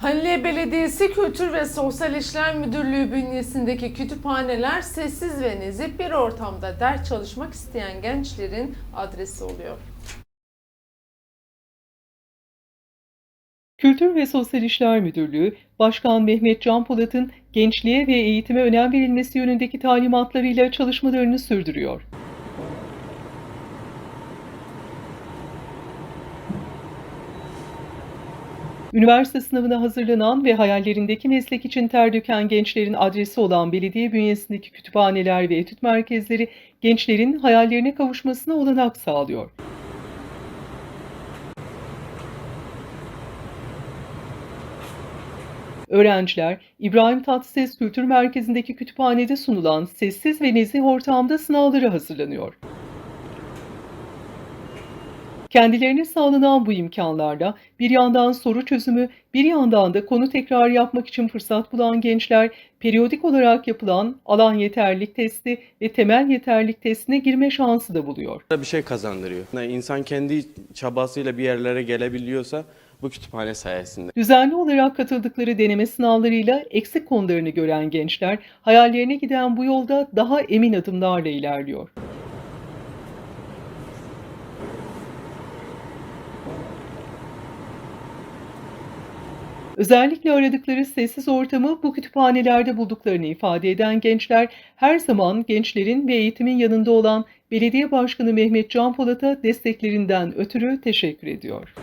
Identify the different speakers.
Speaker 1: Haliliye Belediyesi Kültür ve Sosyal İşler Müdürlüğü bünyesindeki kütüphaneler sessiz ve nezih bir ortamda ders çalışmak isteyen gençlerin adresi oluyor.
Speaker 2: Kültür ve Sosyal İşler Müdürlüğü, Başkan Mehmet Can Polat'ın gençliğe ve eğitime önem verilmesi yönündeki talimatlarıyla çalışmalarını sürdürüyor. Üniversite sınavına hazırlanan ve hayallerindeki meslek için ter döken gençlerin adresi olan belediye bünyesindeki kütüphaneler ve etüt merkezleri gençlerin hayallerine kavuşmasına olanak sağlıyor. Öğrenciler, İbrahim Tatlıses Kültür Merkezi'ndeki kütüphanede sunulan sessiz ve nezih ortamda sınavlara hazırlanıyor. Kendilerine sağlanan bu imkanlarla bir yandan soru çözümü, bir yandan da konu tekrar yapmak için fırsat bulan gençler, periyodik olarak yapılan alan yeterlilik testi ve temel yeterlilik testine girme şansı da buluyor.
Speaker 3: bir şey kazandırıyor. Yani İnsan kendi çabasıyla bir yerlere gelebiliyorsa bu kütüphane sayesinde.
Speaker 2: Düzenli olarak katıldıkları deneme sınavlarıyla eksik konularını gören gençler, hayallerine giden bu yolda daha emin adımlarla ilerliyor. Özellikle aradıkları sessiz ortamı bu kütüphanelerde bulduklarını ifade eden gençler her zaman gençlerin ve eğitimin yanında olan Belediye Başkanı Mehmet Can Polat'a desteklerinden ötürü teşekkür ediyor.